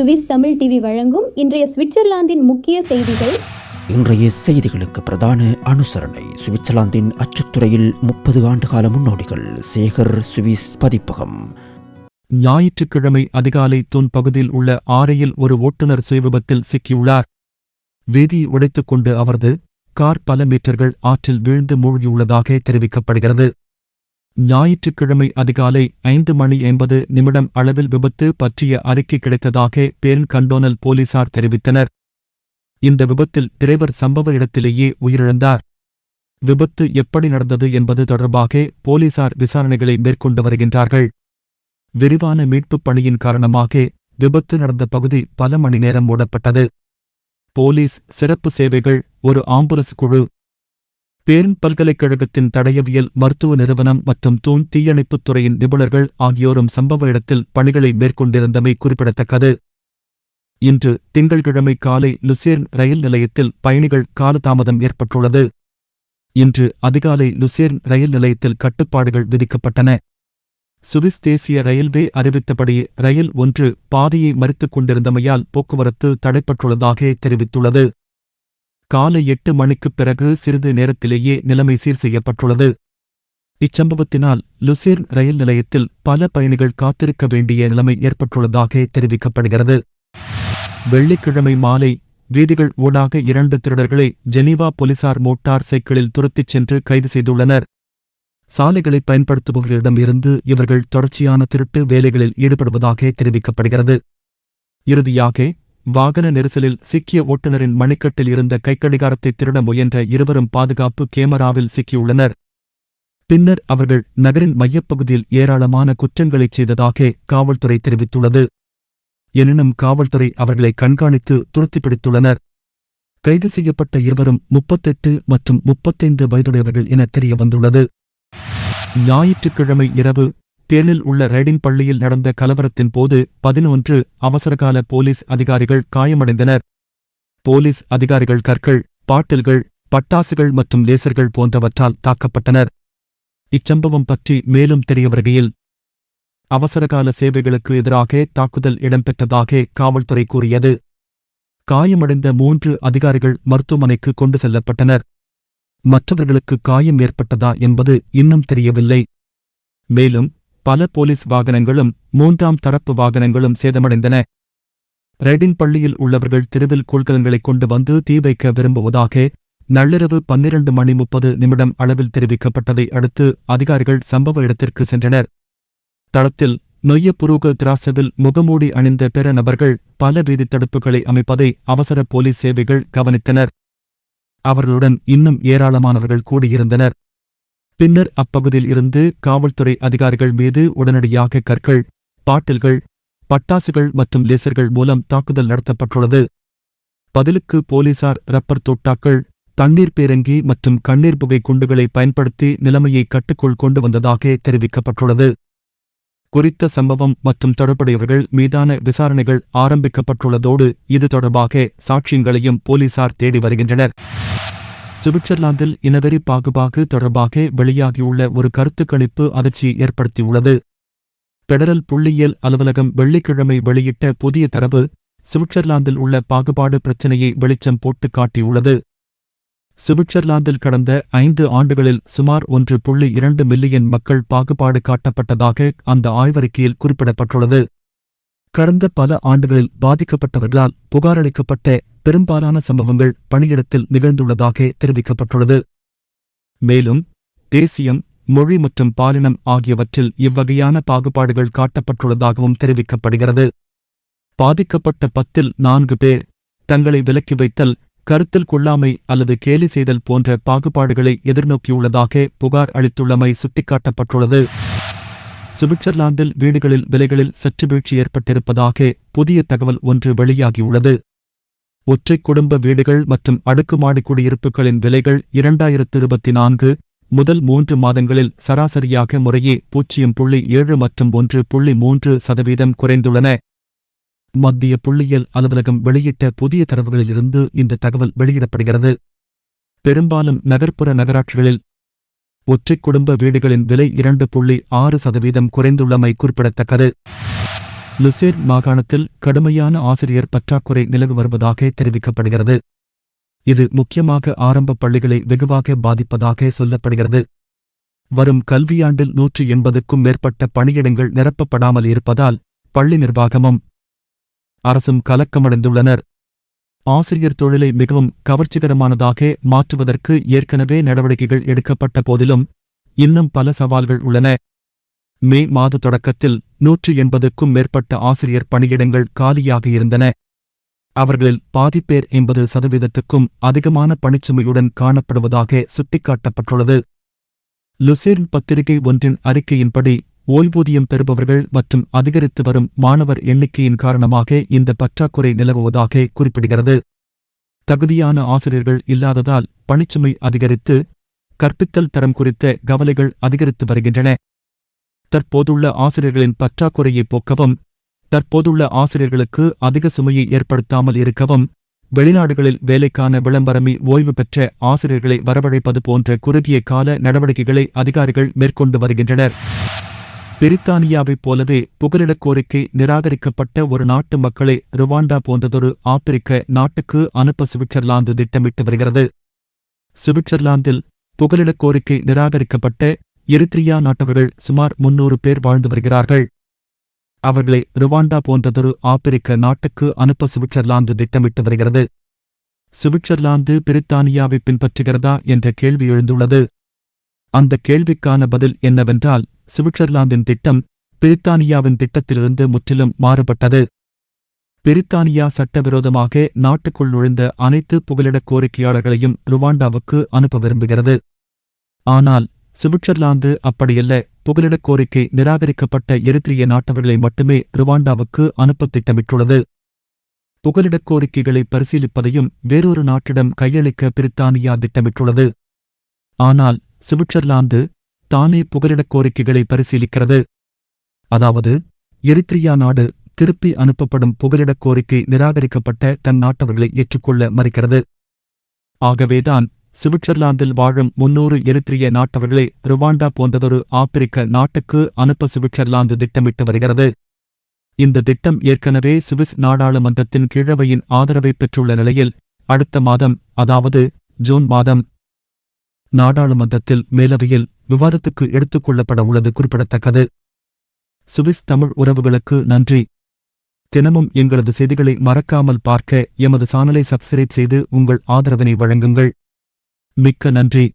Swiss Tamil TV வழங்கும் இன்றைய சுவிட்சர்லாந்தின் முக்கிய செய்திகள். இன்றைய செய்திகளுக்கு பிரதான அனுசரணை. சுவிட்சர்லாந்தின் அச்சுத்துறையில் முப்பது ஆண்டுகால முன்னோடிகள் சேகர் சுவிஸ் பதிப்பகம். ஞாயிற்றுக்கிழமை அதிகாலை தூண் பகுதியில் உள்ள ஆரையில் ஒரு ஓட்டுநர் சுய விபத்தில் சிக்கியுள்ளார். வேதி உடைத்துக் கொண்டு அவரது கார் பல மீட்டர்கள் ஆற்றில் வீழ்ந்து மூழ்கியுள்ளதாக தெரிவிக்கப்படுகிறது. ஞாயிற்றுக்கிழமை அதிகாலை ஐந்து மணி எண்பது நிமிடம் அளவில் விபத்து பற்றிய அறிக்கை கிடைத்ததாக பேர்ன் கண்டோனல் போலீசார் தெரிவித்தனர். இந்த விபத்தில் டிரைவர் சம்பவ இடத்திலேயே உயிரிழந்தார். விபத்து எப்படி நடந்தது என்பது தொடர்பாக போலீசார் விசாரணைகளை மேற்கொண்டு வருகின்றார்கள். விரிவான மீட்புப் பணியின் காரணமாக விபத்து நடந்த பகுதி பல மணி நேரம் மூடப்பட்டது. போலீஸ் சிறப்பு சேவைகள் ஒரு ஆம்புலன்ஸ் குழு பேர்ன் பல்கலைக்கழகத்தின் தடயவியல் மருத்துவ நிறுவனம் மற்றும் தூண் தீயணைப்புத் துறையின் நிபுணர்கள் ஆகியோரும் சம்பவ இடத்தில் பணிகளை மேற்கொண்டிருந்தமை குறிப்பிடத்தக்கது. இன்று திங்கள்கிழமை காலை லுசேர்ன் ரயில் நிலையத்தில் பயணிகள் காலதாமதம் ஏற்பட்டுள்ளது. இன்று அதிகாலை லுசேர்ன் ரயில் நிலையத்தில் கட்டுப்பாடுகள் விதிக்கப்பட்டன. சுவிஸ் தேசிய ரயில்வே அறிவித்தபடி ரயில் ஒன்று பாதையை மறித்துக் கொண்டிருந்தமையால் போக்குவரத்து தடைப்பட்டுள்ளதாக தெரிவித்துள்ளது. காலை எட்டு மணிக்குப் பிறகு சிறிது நேரத்திலேயே நிலைமை சீர் செய்யப்பட்டுள்ளது. இச்சம்பவத்தினால் லுசேர்ன் ரயில் நிலையத்தில் பல பயணிகள் காத்திருக்க வேண்டிய நிலைமை ஏற்பட்டுள்ளதாக தெரிவிக்கப்படுகிறது. வெள்ளிக்கிழமை மாலை வீதிகள் ஊடாக இரண்டு திருடர்களை ஜெனீவா போலீசார் மோட்டார் சைக்கிளில் துரத்திச் சென்று கைது செய்துள்ளனர். சாலைகளை பயன்படுத்துபவர்களிடமிருந்து இவர்கள் தொடர்ச்சியான திருட்டு வேலைகளில் ஈடுபடுவதாக தெரிவிக்கப்படுகிறது. இறுதியாக வாகன நெரிசலில் சிக்கிய ஓட்டுநரின் மணிக்கட்டில் இருந்த கைக்கடிகாரத்தை திருட முயன்ற இருவரும் பாதுகாப்பு கேமராவில் சிக்கியுள்ளனர். பின்னர் அவர்கள் நகரின் மையப்பகுதியில் ஏராளமான குற்றங்களைச் செய்ததாக காவல்துறை தெரிவித்துள்ளது. எனினும் காவல்துறை அவர்களை கண்காணித்து துருத்தி பிடித்துள்ளனர் கைது செய்யப்பட்ட இருவரும் முப்பத்தெட்டு மற்றும் முப்பத்தைந்து வயதுடையவர்கள் என தெரியவந்துள்ளது. ஞாயிற்றுக்கிழமை இரவு தேனில் உள்ள ரைடிங் பள்ளியில் நடந்த கலவரத்தின் போது பதினொன்று அவசரகால போலீஸ் அதிகாரிகள் காயமடைந்தனர். போலீஸ் அதிகாரிகள் கற்கள் பாட்டில்கள் பட்டாசுகள் மற்றும் லேசர்கள் போன்றவற்றால் தாக்கப்பட்டனர். இச்சம்பவம் பற்றி மேலும் தெரிய வருகையில் அவசரகால சேவைகளுக்கு எதிராக தாக்குதல் இடம்பெற்றதாக காவல்துறை கூறியது. காயமடைந்த மூன்று அதிகாரிகள் மருத்துவமனைக்கு கொண்டு செல்லப்பட்டனர். மற்றவர்களுக்கு காயம் ஏற்பட்டதா என்பது இன்னும் தெரியவில்லை. மேலும் பல போலீஸ் வாகனங்களும் மூன்றாம் தரப்பு வாகனங்களும் சேதமடைந்தன. ரெடின் பள்ளியில் உள்ளவர்கள் தெருவில் கொள்கலன்களைக் கொண்டு வந்து தீ வைக்க விரும்புவதாக நள்ளிரவு பன்னிரண்டு மணி முப்பது நிமிடம் அளவில் தெரிவிக்கப்பட்டதை அடுத்து அதிகாரிகள் சம்பவ இடத்திற்கு சென்றனர். தளத்தில் நொய்யப்புரூக திராசவில் முகமூடி அணிந்த பிற நபர்கள் பல வீதி தடுப்புகளை அமைப்பதை அவசர போலீஸ் சேவைகள் கவனித்தனர். அவர்களுடன் இன்னும் ஏராளமானவர்கள் கூடியிருந்தனர். பின்னர் அப்பகுதியில் இருந்து காவல்துறை அதிகாரிகள் மீது உடனடியாக கற்கள் பாட்டில்கள் பட்டாசுகள் மற்றும் லேசர்கள் மூலம் தாக்குதல் நடத்தப்பட்டுள்ளது. பதிலுக்கு போலீசார் ரப்பர் தோட்டாக்கள் தண்ணீர் பேரங்கி மற்றும் கண்ணீர் புகை குண்டுகளை பயன்படுத்தி நிலைமையை கட்டுக்குள் கொண்டு வந்ததாக தெரிவிக்கப்பட்டுள்ளது. குறித்த சம்பவம் மற்றும் தொடர்புடையவர்கள் மீதான விசாரணைகள் ஆரம்பிக்கப்பட்டுள்ளதோடு இது தொடர்பாக சாட்சியங்களையும் போலீசார் தேடி வருகின்றனர். சுவிட்சர்லாந்தில் இனவெறி பாகுபாகு தொடர்பாக வெளியாகியுள்ள ஒரு கருத்துக்கணிப்பு அதிர்ச்சி ஏற்படுத்தியுள்ளது. பெடரல் புள்ளியியல் அலுவலகம் வெள்ளிக்கிழமை வெளியிட்ட புதிய தரவு சுவிட்சர்லாந்தில் உள்ள பாகுபாடு பிரச்சினையை வெளிச்சம் போட்டு காட்டியுள்ளது. சுவிட்சர்லாந்தில் கடந்த ஐந்து ஆண்டுகளில் சுமார் ஒன்று புள்ளி இரண்டு மில்லியன் மக்கள் பாகுபாடு காட்டப்பட்டதாக அந்த ஆய்வறிக்கையில் குறிப்பிடப்பட்டுள்ளது. கடந்த பல ஆண்டுகளில் பாதிக்கப்பட்டவர்களால் புகாரளிக்கப்பட்ட பெரும்பாலான சம்பவங்கள் பணியிடத்தில் நிகழ்ந்துள்ளதாக தெரிவிக்கப்பட்டுள்ளது. மேலும் தேசியம் மொழி மற்றும் பாலினம் ஆகியவற்றில் இவ்வகையான பாகுபாடுகள் காட்டப்பட்டுள்ளதாகவும் தெரிவிக்கப்படுகிறது. பாதிக்கப்பட்ட பத்தில் நான்கு பேர் தங்களை விலக்கி வைத்தல் கருத்தில் கொள்ளாமை அல்லது கேலி செய்தல் போன்ற பாகுபாடுகளை எதிர்நோக்கியுள்ளதாக புகார் அளித்துள்ளமை சுட்டிக்காட்டப்பட்டுள்ளது. சுவிட்சர்லாந்தில் வீடுகளில் விலைகளில் சற்று வீழ்ச்சி ஏற்பட்டிருப்பதாக புதிய தகவல் ஒன்று வெளியாகியுள்ளது. ஒற்றை குடும்ப வீடுகள் மற்றும் அடுக்குமாடி குடியிருப்புகளின் விலைகள் இரண்டாயிரத்து இருபத்தி நான்கு முதல் மூன்று மாதங்களில் சராசரியாக முறையே பூஜ்ஜியம் புள்ளி ஏழு மற்றும் ஒன்று புள்ளி மூன்று சதவீதம் குறைந்துள்ளன. மத்திய புள்ளியியல் அலுவலகம் வெளியிட்ட புதிய தரவுகளிலிருந்து இந்த தகவல் வெளியிடப்படுகிறது. பெரும்பாலும் நகர்ப்புற நகராட்சிகளில் ஒற்றைக் குடும்ப வீடுகளின் விலை இரண்டு புள்ளி ஆறு சதவீதம் குறைந்துள்ளமை குறிப்பிடத்தக்கது. லுசேட் மாகாணத்தில் கடுமையான ஆசிரியர் பற்றாக்குறை நிலவு வருவதாக தெரிவிக்கப்படுகிறது. இது முக்கியமாக ஆரம்ப பள்ளிகளை வெகுவாக பாதிப்பதாக சொல்லப்படுகிறது. வரும் கல்வியாண்டில் நூற்றி எண்பதுக்கும் மேற்பட்ட பணியிடங்கள் நிரப்பப்படாமல் இருப்பதால் பள்ளி நிர்வாகமும் அரசும் கலக்கமடைந்துள்ளனர். ஆசிரியர் தொழிலை மிகவும் கவர்ச்சிகரமானதாக மாற்றுவதற்கு ஏற்கனவே நடவடிக்கைகள் எடுக்கப்பட்ட போதிலும் இன்னும் பல சவால்கள் உள்ளன. மே மாத தொடக்கத்தில் நூற்று எண்பதுக்கும் மேற்பட்ட ஆசிரியர் பணியிடங்கள் காலியாக இருந்தன. அவர்களில் பாதிப்பேர் எண்பது சதவீதத்துக்கும் அதிகமான பணிச்சுமையுடன் காணப்படுவதாக சுட்டிக்காட்டப்பட்டுள்ளது. லுசேர்ன் பத்திரிகை ஒன்றின் அறிக்கையின்படி ஓய்வூதியம் பெறுபவர்கள் மற்றும் அதிகரித்து வரும் மாணவர் எண்ணிக்கையின் காரணமாக இந்த பற்றாக்குறை நிலவுவதாக குறிப்பிடுகிறது. தகுதியான ஆசிரியர்கள் இல்லாததால் பணிச்சுமை அதிகரித்து கற்பித்தல் தரம் குறித்த கவலைகள் அதிகரித்து வருகின்றன. தற்போதுள்ள ஆசிரியர்களின் பற்றாக்குறையை போக்கவும் தற்போதுள்ள ஆசிரியர்களுக்கு அதிக சுமையை ஏற்படுத்தாமல் இருக்கவும் வெளிநாடுகளில் வேலைக்கான விளம்பரமே ஓய்வு பெற்ற ஆசிரியர்களை வரவழைப்பது போன்ற குறுகிய கால நடவடிக்கைகளை அதிகாரிகள் மேற்கொண்டு வருகின்றனர். பிரித்தானியாவைப் போலவே புகலிடக் கோரிக்கை நிராகரிக்கப்பட்ட ஒரு நாட்டு மக்களை ருவாண்டா போன்றதொரு ஆப்பிரிக்க நாட்டுக்கு அனுப்ப சுவிட்சர்லாந்து திட்டமிட்டு வருகிறது. சுவிட்சர்லாந்தில் புகலிடக் கோரிக்கை நிராகரிக்கப்பட்ட எரித்ரியா நாட்டவர்கள் சுமார் முன்னூறு பேர் வாழ்ந்து வருகிறார்கள். அவர்களை ருவாண்டா போன்றதொரு ஆப்பிரிக்க நாட்டுக்கு அனுப்ப சுவிட்சர்லாந்து திட்டமிட்டு வருகிறது. சுவிட்சர்லாந்து பிரித்தானியாவை பின்பற்றுகிறதா என்ற கேள்வி எழுந்துள்ளது. அந்த கேள்விக்கான பதில் என்னவென்றால் சுவிட்சர்லாந்தின் திட்டம் பிரித்தானியாவின் திட்டத்திலிருந்து முற்றிலும் மாறுபட்டது. பிரித்தானியா சட்டவிரோதமாக நாட்டுக்குள் நுழைந்த அனைத்து புகலிடக் கோரிக்கையாளர்களையும் ருவாண்டாவுக்கு அனுப்ப விரும்புகிறது. ஆனால் சுவிட்சர்லாந்து அப்படியல்ல புகலிடக் கோரிக்கை நிராகரிக்கப்பட்ட எரித்ரிய நாட்டவர்களை மட்டுமே ருவாண்டாவுக்கு அனுப்ப திட்டமிட்டுள்ளது. புகலிடக் கோரிக்கைகளை பரிசீலிப்பதையும் வேறொரு நாட்டிடம் கையளிக்க பிரித்தானியா திட்டமிட்டுள்ளது. ஆனால் சுவிட்சர்லாந்து தானே புகலிடக் கோரிக்கைகளை பரிசீலிக்கிறது. அதாவது எரித்ரியா நாடு திருப்பி அனுப்பப்படும் புகலிடக் கோரிக்கை நிராகரிக்கப்பட்ட தன் நாட்டவர்களை ஏற்றுக்கொள்ள மறுக்கிறது. ஆகவேதான் சுவிட்சர்லாந்தில் வாழும் முன்னூறு எரித்திரிய நாட்டவர்களை ருவாண்டா போன்றதொரு ஆப்பிரிக்க நாட்டுக்கு அனுப்ப சுவிட்சர்லாந்து திட்டமிட்டு வருகிறது. இந்த திட்டம் ஏற்கனவே சுவிஸ் நாடாளுமன்றத்தின் கிழவையின் ஆதரவை பெற்றுள்ள நிலையில் அடுத்த மாதம் அதாவது ஜூன் மாதம் நாடாளுமன்றத்தில் மேலவையில் விவாதத்துக்கு எடுத்துக் கொள்ளப்பட உள்ளது குறிப்பிடத்தக்கது. சுவிஸ் தமிழ் உறவுகளுக்கு நன்றி. தினமும் எங்களது செய்திகளை மறக்காமல் பார்க்க எமது சானலை சப்ஸ்கிரைப் செய்து உங்கள் ஆதரவினை வழங்குங்கள். மிக்க நன்றி.